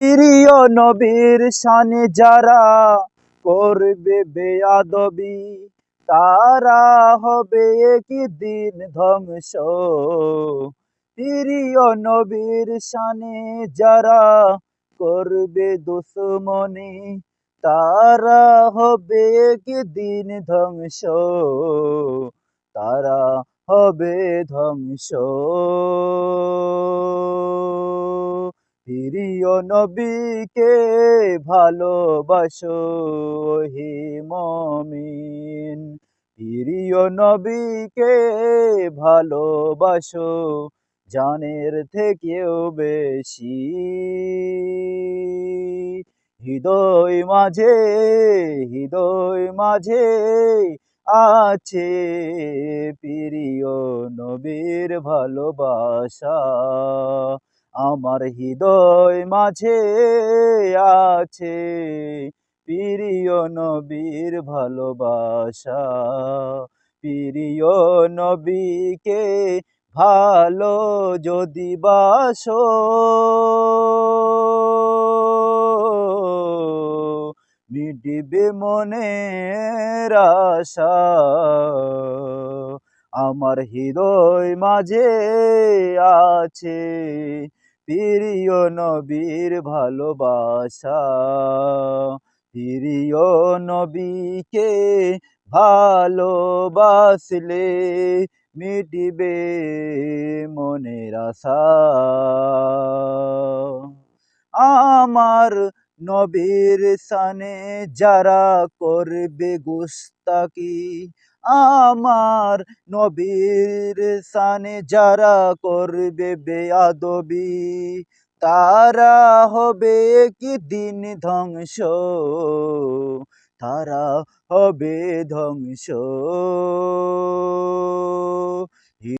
প্রিয় নবীর শানে যারা করবে বেয়াদবি, তারা হবে একদিন ধ্বংস। প্রিয় নবীর শানে যারা করবে দুশ্মনী, তারা হবে একদিন ধ্বংস। তারা হবে ধ্বংস। প্রিয় নবীকে ভালোবাসো হে মমিন। প্রিয় নবীকে ভালোবাসো, জানের থেকেও বেশি। হৃদয় মাঝে হৃদয় মাঝে আছে প্রিয় নবীর ভালোবাসা। আমার হৃদয় মাঝে আছে। প্রিয় নবীর ভালোবাসা, প্রিয় নবীকে ভালো যদি বাসো, মিটিবে মনে আশা। আমার হৃদয় মাঝে আছে। প্রিয় নবীর ভালোবাসা, প্রিয় নবীকে ভালোবাসলে মিটিবে মনের আশা। আমার নবীর সানে যারা করবে গুস্তাকি আমার নবীর সানে যারা করবে বেয়াদবি তারা হবে কি দিন ধ্বংস? তারা হবে ধ্বংস।